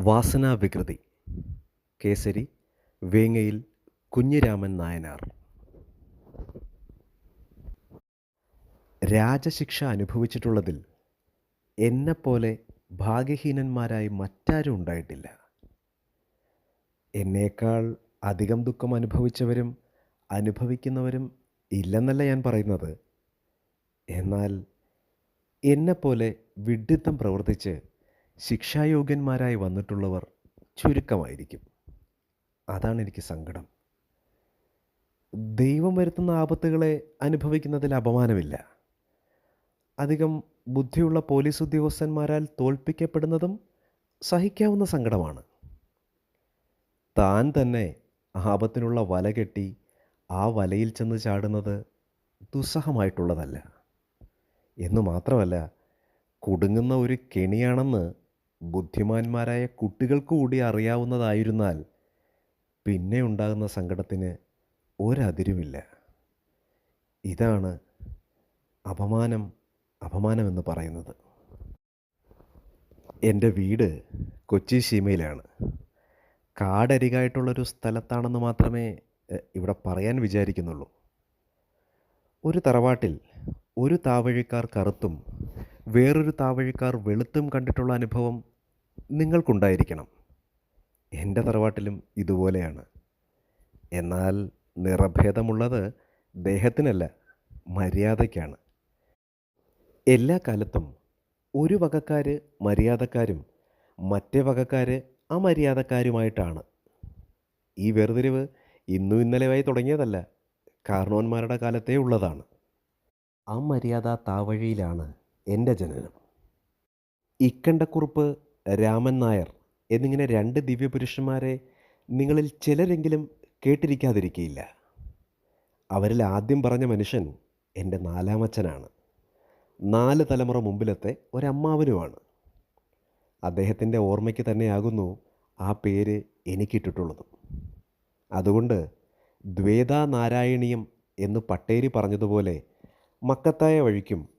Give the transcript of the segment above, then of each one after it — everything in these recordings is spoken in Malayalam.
വാസനാവികൃതി. കേസരി വേങ്ങയിൽ കുഞ്ഞിരാമൻ നായനാർ. രാജശിക്ഷ അനുഭവിച്ചിട്ടുള്ളതിൽ എന്നെപ്പോലെ ഭാഗ്യഹീനന്മാരായി മറ്റാരും ഉണ്ടായിട്ടില്ല. എന്നേക്കാൾ അധികം ദുഃഖം അനുഭവിച്ചവരും അനുഭവിക്കുന്നവരും ഇല്ലെന്നല്ല ഞാൻ പറയുന്നത്. എന്നാൽ എന്നെപ്പോലെ വിഡ്ഢിത്തം പ്രവർത്തിച്ച് ശിക്ഷായോഗ്യന്മാരായി വന്നിട്ടുള്ളവർ ചുരുക്കമായിരിക്കും. അതാണ് എനിക്ക് സങ്കടം. ദൈവം വരുത്തുന്ന ആപത്തുകളെ അനുഭവിക്കുന്നതിൽ അപമാനമില്ല. അധികം ബുദ്ധിയുള്ള പോലീസ് ഉദ്യോഗസ്ഥന്മാരാൽ തോൽപ്പിക്കപ്പെടുന്നതും സഹിക്കാവുന്ന സങ്കടമാണ്. താൻ തന്നെ ആപത്തിനുള്ള വല കെട്ടി ആ വലയിൽ ചെന്ന് ചാടുന്നത് ദുസ്സഹമായിട്ടുള്ളതല്ല. എന്നു മാത്രമല്ല കുടുങ്ങുന്ന ഒരു കെണിയാണെന്ന് ബുദ്ധിമാന്മാരായ കുട്ടികൾക്ക് കൂടി അറിയാവുന്നതായിരുന്നാൽ പിന്നെ ഉണ്ടാകുന്ന സങ്കടത്തിന് ഒരതിരുമില്ല. ഇതാണ് അപമാനം അപമാനമെന്ന് പറയുന്നത്. എന്റെ വീട് കൊച്ചി സീമയിലാണ്. കാടരികായിട്ടുള്ളൊരു സ്ഥലത്താണെന്ന് മാത്രമേ ഇവിടെ പറയാൻ വിചാരിക്കുന്നുള്ളൂ. ഒരു തറവാട്ടിൽ ഒരു താവഴിക്കാർ കറുത്തും വേറൊരു താവഴിക്കാർ വെളുത്തും കണ്ടിട്ടുള്ള അനുഭവം നിങ്ങൾക്കുണ്ടായിരിക്കണം. എന്റെ തറവാട്ടിലും ഇതുപോലെയാണ്. എന്നാൽ നിറഭേദമുള്ളത് ദേഹത്തിനല്ല മര്യാദയ്ക്കാണ്. എല്ലാ കാലത്തും ഒരു വകക്കാർ മര്യാദക്കാരും മറ്റേ വകക്കാർ അമര്യാദക്കാരുമായിട്ടാണ്. ഈ വേർതിരിവ് ഇന്നും ഇന്നലെയായി തുടങ്ങിയതല്ല കാരണവന്മാരുടെ കാലത്തേ ഉള്ളതാണ്. ആ മര്യാദ താവഴിയിലാണ് എന്റെ ജനനം. ഇക്കണ്ടക്കുറുപ്പ് രാമൻ നായർ എന്നിങ്ങനെ രണ്ട് ദിവ്യപുരുഷന്മാരെ നിങ്ങളിൽ ചിലരെങ്കിലും കേട്ടിരിക്കാതിരിക്കയില്ല. അവരിൽ ആദ്യം പറഞ്ഞ മനുഷ്യൻ എന്റെ നാലാമച്ചനാണ് നാല് തലമുറ മുമ്പിലത്തെ ഒരമ്മാവനുമാണ്. അദ്ദേഹത്തിന്റെ ഓർമ്മയ്ക്ക് തന്നെയാകുന്നു ആ പേര് എനിക്കിട്ടിട്ടുള്ളത്. അതുകൊണ്ട് ദ്വേതാ നാരായണീയം എന്ന് പട്ടേരി പറഞ്ഞതുപോലെ മക്കത്തായ വഴിക്കും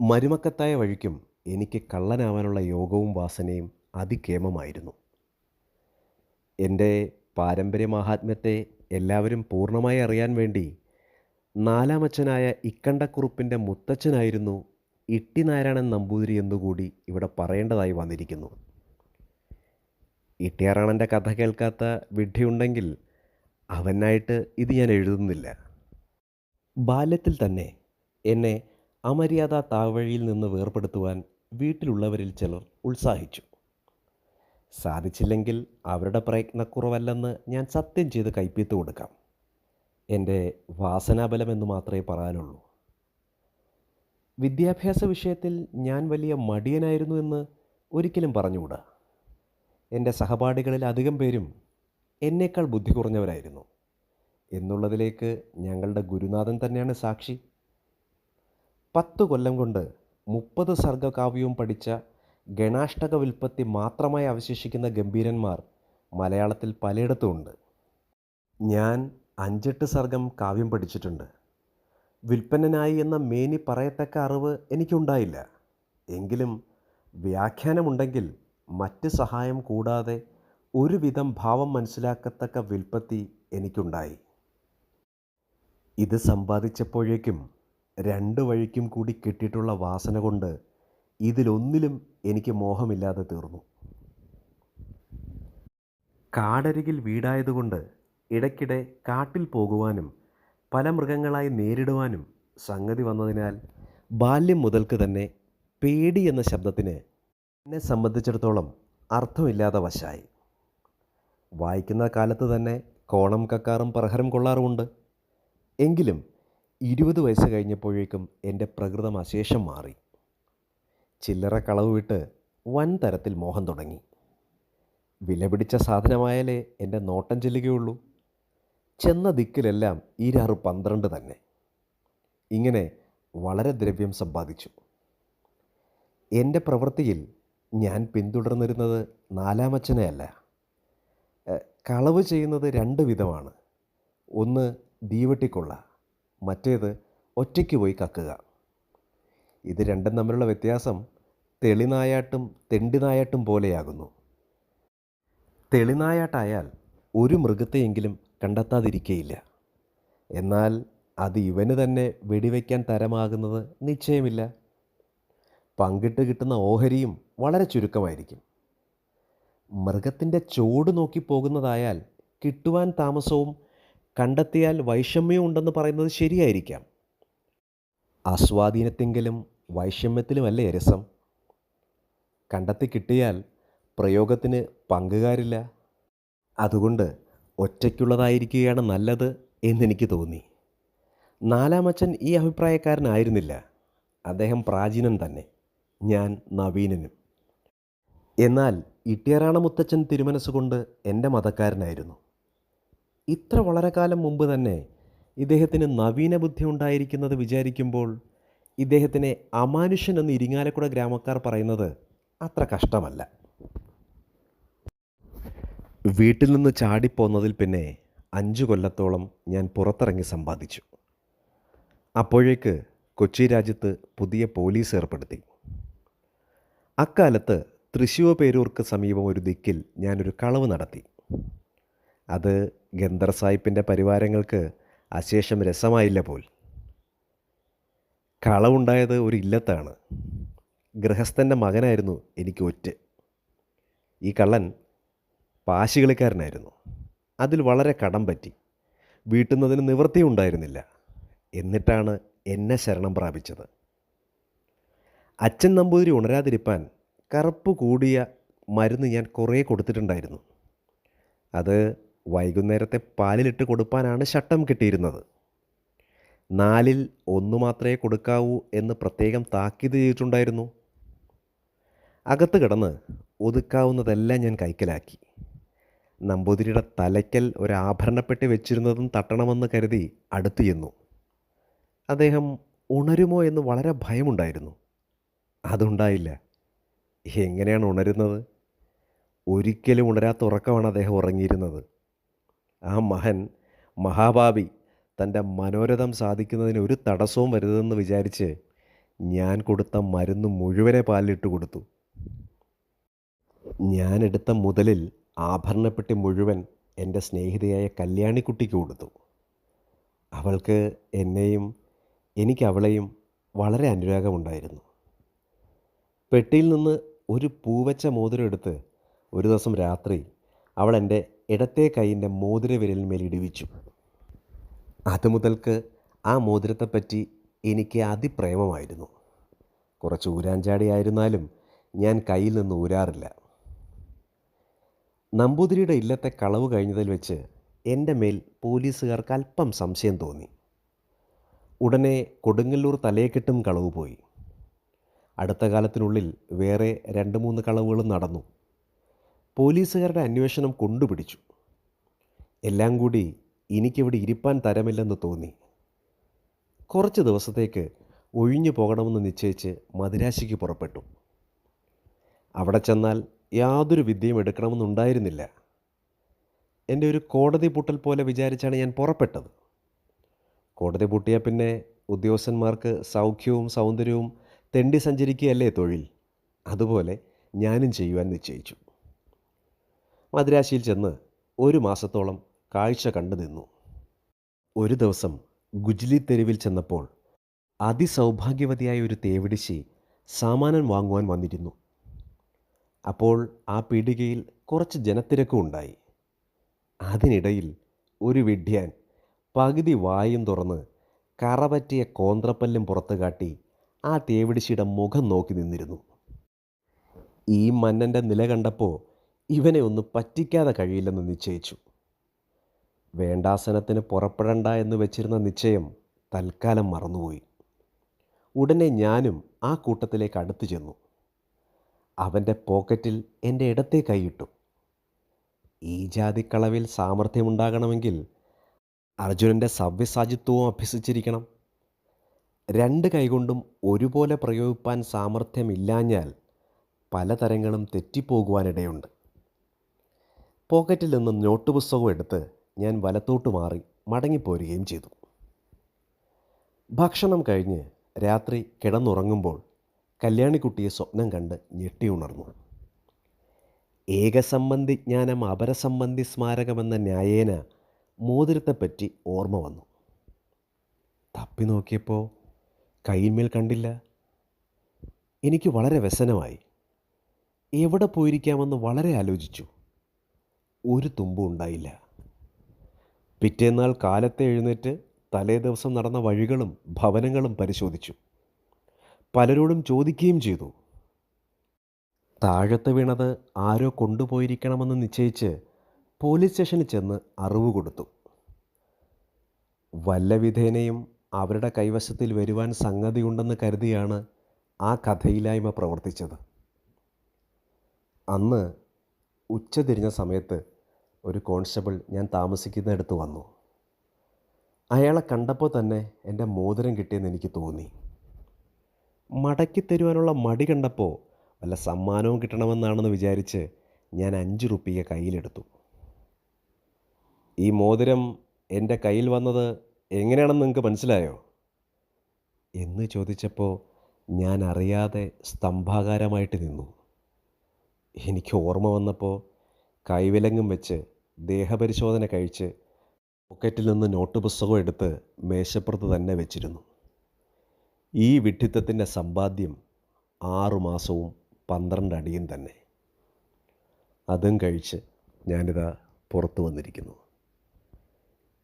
മരുമക്കത്തായ വഴിക്കും എനിക്ക് കള്ളനാവാനുള്ള യോഗവും വാസനയും അതികേമമായിരുന്നു. എന്റെ പാരമ്പര്യ മഹാത്മ്യത്തെ എല്ലാവരും പൂർണമായി അറിയാൻ വേണ്ടി നാലാമച്ചനായ ഇക്കണ്ടക്കുറുപ്പിന്റെ മുത്തച്ഛനായിരുന്നു ഇട്ടിനാരായണൻ നമ്പൂതിരി എന്നുകൂടി ഇവിടെ പറയേണ്ടതായി വന്നിരിക്കുന്നു. ഇട്ടിയാറാണന്റെ കഥ കേൾക്കാത്ത വിഡ്ഢിയുണ്ടെങ്കിൽ അവനായിട്ട് ഇത് ഞാൻ എഴുതുന്നില്ല. ബാല്യത്തിൽ തന്നെ എന്നെ അമര്യാദ താവഴിയിൽ നിന്ന് വേർപെടുത്തുവാൻ വീട്ടിലുള്ളവരിൽ ചിലർ ഉത്സാഹിച്ചു. സാധിച്ചില്ലെങ്കിൽ അവരുടെ പ്രയത്നക്കുറവല്ലെന്ന് ഞാൻ സത്യം ചെയ്ത് കൈപ്പീത്ത് കൊടുക്കാം. എന്റെ വാസനാബലമെന്ന് മാത്രമേ പറയാനുള്ളൂ. വിദ്യാഭ്യാസ വിഷയത്തിൽ ഞാൻ വലിയ മടിയനായിരുന്നു എന്ന് ഒരിക്കലും പറഞ്ഞുകൂടാ. എന്റെ സഹപാഠികളിൽ അധികം പേരും എന്നേക്കാൾ ബുദ്ധി കുറഞ്ഞവരായിരുന്നു. എന്നുള്ളതിലേക്ക് ഞങ്ങളുടെ ഗുരുനാഥൻ തന്നെയാണ് സാക്ഷി. പത്ത് കൊല്ലം കൊണ്ട് മുപ്പത് സർഗകാവ്യവും പഠിച്ച ഗണാഷ്ടക വിൽപ്പത്തി മാത്രമായി അവശേഷിക്കുന്ന ഗംഭീരന്മാർ മലയാളത്തിൽ പലയിടത്തുമുണ്ട്. ഞാൻ അഞ്ചെട്ട് സർഗം കാവ്യം പഠിച്ചിട്ടുണ്ട്. വിൽപ്പന്നനായി എന്ന മേനി പറയത്തക്ക അറിവ് എനിക്കുണ്ടായില്ല. എങ്കിലും വ്യാഖ്യാനമുണ്ടെങ്കിൽ മറ്റ് സഹായം കൂടാതെ ഒരുവിധം ഭാവം മനസ്സിലാക്കത്തക്ക വിൽപ്പത്തി എനിക്കുണ്ടായി. ഇത് സമ്പാദിച്ചപ്പോഴേക്കും രണ്ട് വഴിക്കും കൂടി കിട്ടിയിട്ടുള്ള വാസന കൊണ്ട് ഇതിലൊന്നിലും എനിക്ക് മോഹമില്ലാതെ തീർന്നു. കാടരികിൽ വീടായതുകൊണ്ട് ഇടയ്ക്കിടെ കാട്ടിൽ പോകുവാനും പല മൃഗങ്ങളായി നേരിടുവാനും സംഗതി വന്നതിനാൽ ബാല്യം മുതൽക്ക് തന്നെ പേടി എന്ന ശബ്ദത്തിന് എന്നെ സംബന്ധിച്ചിടത്തോളം അർത്ഥമില്ലാതെ വശായി. വായിക്കുന്ന കാലത്ത് തന്നെ കോണം കക്കാറും പ്രഹരം കൊള്ളാറുമുണ്ട്. എങ്കിലും ഇരുപത് വയസ്സ് കഴിഞ്ഞപ്പോഴേക്കും എന്റെ പ്രകൃതം അശേഷം മാറി. ചില്ലറ കളവ് വിട്ട് വൻ തരത്തിൽ മോഹം തുടങ്ങി. വിലപിടിച്ച സാധനമായാലേ എന്റെ നോട്ടം ചെല്ലുകയുള്ളൂ. ചെന്ന ദിക്കിലെല്ലാം ഈരാറ് പന്ത്രണ്ട് തന്നെ. ഇങ്ങനെ വളരെ ദ്രവ്യം സമ്പാദിച്ചു. എന്റെ പ്രവൃത്തിയിൽ ഞാൻ പിന്തുടർന്നിരുന്നത് നാലാമച്ചനെയല്ല കളവ് ചെയ്യുന്നത് രണ്ട് വിധമാണ്. ഒന്ന് ദീവട്ടിക്കൊള്ള മറ്റേത് ഒറ്റയ്ക്ക് പോയി കക്കുക. ഇത് രണ്ടും തമ്മിലുള്ള വ്യത്യാസം തെളിനായാട്ടും തെണ്ടിനായാട്ടും പോലെയാകുന്നു. തെളിനായാട്ടായാൽ ഒരു മൃഗത്തെയെങ്കിലും കണ്ടെത്താതിരിക്കയില്ല. എന്നാൽ അത് ഇവന് തന്നെ വെടിവെക്കാൻ തരമാകുന്നത് നിശ്ചയമില്ല. പങ്കിട്ട് കിട്ടുന്ന ഓഹരിയും വളരെ ചുരുക്കമായിരിക്കും. മൃഗത്തിന്റെ ചോട് നോക്കി പോകുന്നതായാൽ കിട്ടുവാൻ താമസവും കണ്ടെത്തിയാൽ വൈഷമ്യം ഉണ്ടെന്ന് പറയുന്നത് ശരിയായിരിക്കാം. ആസ്വാധീനത്തെങ്കിലും വൈഷമ്യത്തിലുമല്ലേ രസം? കണ്ടെത്തി കിട്ടിയാൽ പ്രയോഗത്തിന് പങ്കുകാരില്ല. അതുകൊണ്ട് ഒറ്റയ്ക്കുള്ളതായിരിക്കുകയാണ് നല്ലത് എന്നെനിക്ക് തോന്നി. നാലാമച്ചൻ ഈ അഭിപ്രായക്കാരനായിരുന്നില്ല. അദ്ദേഹം പ്രാചീനൻ തന്നെ. ഞാൻ നവീനനും. എന്നാൽ ഇട്ടിയറാണ മുത്തച്ഛൻ തിരുമനസ്സുകൊണ്ട് എന്റെ മതക്കാരനായിരുന്നു. ഇത്ര വളരെ കാലം മുമ്പ് തന്നെ ഇദ്ദേഹത്തിന് നവീന ബുദ്ധി ഉണ്ടായിരിക്കുന്നത് വിചാരിക്കുമ്പോൾ ഇദ്ദേഹത്തിനെ അമാനുഷ്യൻ എന്ന് ഇരിങ്ങാലക്കുട ഗ്രാമക്കാർ പറയുന്നത് അത്ര കഷ്ടമല്ല. വീട്ടിൽ നിന്ന് ചാടിപ്പോന്നതിൽ പിന്നെ അഞ്ചു കൊല്ലത്തോളം ഞാൻ പുറത്തിറങ്ങി സമ്പാദിച്ചു. അപ്പോഴേക്ക് കൊച്ചി രാജ്യത്ത് പുതിയ പോലീസ് ഏർപ്പെടുത്തി. അക്കാലത്ത് തൃശ്ശൂർ പേരൂർക്ക് സമീപം ഒരു ദിക്കിൽ ഞാനൊരു കളവ് നടത്തി. അത് ഗന്ധർ സാഹിബിന്റെ പരിവാരങ്ങൾക്ക് അശേഷം രസമായില്ല പോൽ. കളവുണ്ടായത് ഒരു ഇല്ലത്താണ്. ഗൃഹസ്ഥന്റെ മകനായിരുന്നു എനിക്ക് ഒറ്റ. ഈ കള്ളൻ പാശികളിക്കാരനായിരുന്നു. അതിൽ വളരെ കടം പറ്റി. വീട്ടുന്നതിന് നിവൃത്തിയുണ്ടായിരുന്നില്ല എന്നിട്ടാണ് എന്നെ ശരണം പ്രാപിച്ചത്. അച്ഛൻ നമ്പൂതിരി ഉണരാതിരിപ്പാൻ കറുപ്പ് കൂടിയ മരുന്ന് ഞാൻ കുറേ കൊടുത്തിട്ടുണ്ടായിരുന്നു. അത് വൈകുന്നേരത്തെ പാലിലിട്ട് കൊടുപ്പാനാണ് ശട്ടം കിട്ടിയിരുന്നത്. നാലിൽ ഒന്ന് മാത്രമേ കൊടുക്കാവൂ എന്ന് പ്രത്യേകം താക്കീത് ചെയ്തിട്ടുണ്ടായിരുന്നു. അകത്ത് കിടന്ന് ഒതുക്കാവുന്നതെല്ലാം ഞാൻ കൈക്കലാക്കി. നമ്പൂതിരിയുടെ തലയ്ക്കൽ ഒരു ആഭരണപ്പെട്ടി വെച്ചിരുന്നതും തട്ടണമെന്ന് കരുതി അടുത്തു ചെന്നു. അദ്ദേഹം ഉണരുമോ എന്ന് വളരെ ഭയമുണ്ടായിരുന്നു. അതുണ്ടായില്ല. എങ്ങനെയാണ് ഉണരുന്നത്? ഒരിക്കലും ഉണരാത്ത ഉറക്കമാണ് അദ്ദേഹം ഉറങ്ങിയിരുന്നത്. ആ മഹൻ മഹാഭാവി തന്റെ മനോരഥം സാധിക്കുന്നതിന് ഒരു തടസ്സവും വരുതെന്ന് വിചാരിച്ച് ഞാൻ കൊടുത്ത മരുന്ന് മുഴുവനെ പാലിലിട്ട് കൊടുത്തു. ഞാൻ എടുത്ത മുതലിൽ ആഭരണപ്പെട്ടി മുഴുവൻ എന്റെ സ്നേഹിതയായ കല്യാണിക്കുട്ടിക്ക് കൊടുത്തു. അവൾക്ക് എന്നെയും എനിക്ക് അവളെയും വളരെ അനുരാഗമുണ്ടായിരുന്നു. പെട്ടിയിൽ നിന്ന് ഒരു പൂവച്ച മോതിരം എടുത്ത് ഒരു ദിവസം രാത്രി അവൾ എന്റെ ഇടത്തെ കൈയിന്റെ മോതിര വിരലിന്മേൽ ഇടിവിച്ചു അത് മുതൽക്ക് ആ മോതിരത്തെപ്പറ്റി എനിക്ക് അതിപ്രേമമായിരുന്നു. കുറച്ച് ഊരാഞ്ചാടിയായിരുന്നാലും ഞാൻ കയ്യിൽ നിന്ന് ഊരാറില്ല. നമ്പൂതിരിയുടെ ഇല്ലത്തെ കളവ് കഴിഞ്ഞതിൽ വെച്ച് എന്റെ മേൽ പോലീസുകാർക്ക് അല്പം സംശയം തോന്നി. ഉടനെ കൊടുങ്ങല്ലൂർ തലയെക്കെട്ടും കളവ് പോയി അടുത്ത കാലത്തിനുള്ളിൽ വേറെ രണ്ട് മൂന്ന് കളവുകളും നടന്നു. പോലീസുകാരുടെ അന്വേഷണം കൊണ്ടുപിടിച്ചു. എല്ലാം കൂടി എനിക്കിവിടെ ഇരിപ്പാൻ തരമില്ലെന്ന് തോന്നി. കുറച്ച് ദിവസത്തേക്ക് ഒഴിഞ്ഞു പോകണമെന്ന് നിശ്ചയിച്ച് മദിരാശിക്ക് പുറപ്പെട്ടു. അവിടെ ചെന്നാൽ യാതൊരു വിദ്യയും എടുക്കണമെന്നുണ്ടായിരുന്നില്ല. എന്റെ ഒരു കോടതി പൂട്ടൽ പോലെ വിചാരിച്ചാണ് ഞാൻ പുറപ്പെട്ടത്. കോടതി പൂട്ടിയാൽ പിന്നെ ഉദ്യോഗസ്ഥന്മാർക്ക് സൗഖ്യവും സൗന്ദര്യവും തെണ്ടി സഞ്ചരിക്കുകയല്ലേ തൊഴിൽ? അതുപോലെ ഞാനും ചെയ്യുവാൻ നിശ്ചയിച്ചു. മദ്രാശിയിൽ ചെന്ന് ഒരു മാസത്തോളം കാഴ്ച കണ്ടു നിന്നു. ഒരു ദിവസം ഗുജ്ലി തെരുവിൽ ചെന്നപ്പോൾ അതിസൗഭാഗ്യവതിയായ ഒരു തേവിടിശി സാമാനം വാങ്ങുവാൻ വന്നിരുന്നു. അപ്പോൾ ആ പീടികയിൽ കുറച്ച് ജനത്തിരക്കും ഉണ്ടായി. അതിനിടയിൽ ഒരു വിഡ്യാൻ പകുതി വായും തുറന്ന് കറപറ്റിയ കോന്ത്രപ്പല്ലും പുറത്തു കാട്ടി ആ തേവിടിശിയുടെ മുഖം നോക്കി നിന്നിരുന്നു. ഈ മന്നന്റെ നില കണ്ടപ്പോൾ ഇവനെ ഒന്ന് പറ്റിക്കാതെ കഴിയില്ലെന്ന് നിശ്ചയിച്ചു. വേണ്ടാസനത്തിന് പുറപ്പെടണ്ട എന്ന് വെച്ചിരുന്ന നിശ്ചയം തൽക്കാലം മറന്നുപോയി. ഉടനെ ഞാനും ആ കൂട്ടത്തിലേക്ക് അടുത്തു ചെന്നു. അവന്റെ പോക്കറ്റിൽ എന്റെ ഇടത്തെ കൈയിട്ടു ഈ ജാതിക്കളവിൽ സാമർഥ്യമുണ്ടാകണമെങ്കിൽ അർജുനന്റെ സവ്യസാചിത്വവും അഭ്യസിച്ചിരിക്കണം. രണ്ട് കൈകൊണ്ടും ഒരുപോലെ പ്രയോഗിപ്പാൻ സാമർഥ്യമില്ലാഞ്ഞാൽ പലതരങ്ങളും തെറ്റിപ്പോകുവാനിടയുണ്ട്. പോക്കറ്റിൽ നിന്ന് നോട്ട് പുസ്തകവും എടുത്ത് ഞാൻ വലത്തോട്ട് മാറി മടങ്ങിപ്പോരുകയും ചെയ്തു. ഭക്ഷണം കഴിഞ്ഞ് രാത്രി കിടന്നുറങ്ങുമ്പോൾ കല്യാണിക്കുട്ടിയെ സ്വപ്നം കണ്ട് ഞെട്ടിയുണർന്നു ഏകസംബന്ധി ജ്ഞാനം അപരസംബന്ധി സ്മാരകമെന്ന ന്യായേന മോതിരത്തെപ്പറ്റി ഓർമ്മ വന്നു. തപ്പി നോക്കിയപ്പോൾ കയ്യിന്മേൽ കണ്ടില്ല. എനിക്ക് വളരെ വ്യസനമായി. എവിടെ പോയിരിക്കാമെന്ന് വളരെ ആലോചിച്ചു. ഒരു തുമ്പും ഉണ്ടായില്ല. പിറ്റേന്നാൾ കാലത്തെ എഴുന്നേറ്റ് തലേ ദിവസം നടന്ന വഴികളും ഭവനങ്ങളും പരിശോധിച്ചു. പലരോടും ചോദിക്കുകയും ചെയ്തു. താഴത്ത് വീണത് ആരോ കൊണ്ടുപോയിരിക്കണമെന്ന് നിശ്ചയിച്ച് പോലീസ് സ്റ്റേഷനിൽ ചെന്ന് അറിവ് കൊടുത്തു. വല്ല വിധേനയും അവരുടെ കൈവശത്തിൽ വരുവാൻ സംഗതിയുണ്ടെന്ന് കരുതിയാണ് ആ കഥയില്ലായ്മ പ്രവർത്തിച്ചത്. അന്ന് ഉച്ചതിരിഞ്ഞ സമയത്ത് ഒരു കോൺസ്റ്റബിൾ ഞാൻ താമസിക്കുന്നിടത്ത് വന്നു. അയാളെ കണ്ടപ്പോൾ തന്നെ എന്റെ മോതിരം കിട്ടിയെന്ന് എനിക്ക് തോന്നി. മടക്കി തരുവാനുള്ള മടി കണ്ടപ്പോൾ വല്ല സമ്മാനവും കിട്ടണമെന്നാണെന്ന് വിചാരിച്ച് ഞാൻ അഞ്ച് റുപ്പിക കയ്യിലെടുത്തു. ഈ മോതിരം എന്റെ കയ്യിൽ വന്നത് എങ്ങനെയാണെന്ന് നിങ്ങൾക്ക് മനസ്സിലായോ? എന്ന് ചോദിച്ചപ്പോൾ ഞാൻ അറിയാതെ സ്തംഭാകാരമായിട്ട് നിന്നു. എനിക്ക് ഓർമ്മ വന്നപ്പോൾ കൈവിലങ്ങും വെച്ച് ദേഹപരിശോധന കഴിച്ച് പോക്കറ്റിൽ നിന്ന് നോട്ട് പുസ്തകം എടുത്ത് മേശപ്പുറത്ത് തന്നെ വെച്ചിരുന്നു. ഈ വിഡ്ഢിത്തത്തിന്റെ സമ്പാദ്യം ആറുമാസവും പന്ത്രണ്ട് അടിയും തന്നെ. അതും കഴിച്ച് ഞാനിതാ പുറത്തു വന്നിരിക്കുന്നു.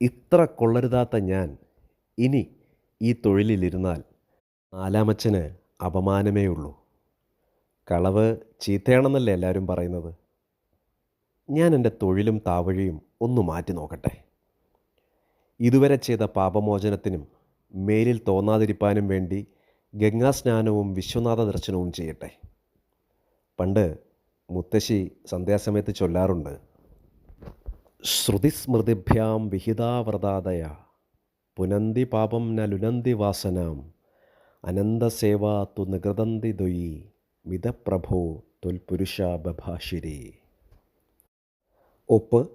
ഇത്ര കൊള്ളരുതാത്ത ഞാൻ ഇനി ഈ തൊഴിലിലിരുന്നാൽ നാലാമച്ചന് അപമാനമേ ഉള്ളൂ കളവ് ചീത്തയാണെന്നല്ലേ എല്ലാവരും പറയുന്നത്? ഞാൻ എന്റെ തൊഴിലും താവഴിയും ഒന്ന് മാറ്റി നോക്കട്ടെ. ഇതുവരെ ചെയ്ത പാപമോചനത്തിനും മേലിൽ തോന്നാതിരിപ്പാനും വേണ്ടി ഗംഗാസ്നാനവും വിശ്വനാഥ ദർശനവും ചെയ്യട്ടെ. പണ്ട് മുത്തശ്ശി സന്ധ്യാസമയത്ത് ചൊല്ലാറുണ്ട് ശ്രുതിസ്മൃതിഭ്യാം വിഹിതാവ്രതാദയ പുനന്തി പാപം ന ലുനന്തി വാസനാം അനന്തസേവാ തു നികൃതന്തി ദുയി മിതപ്രഭോ തൊൽപുരുഷ Opa.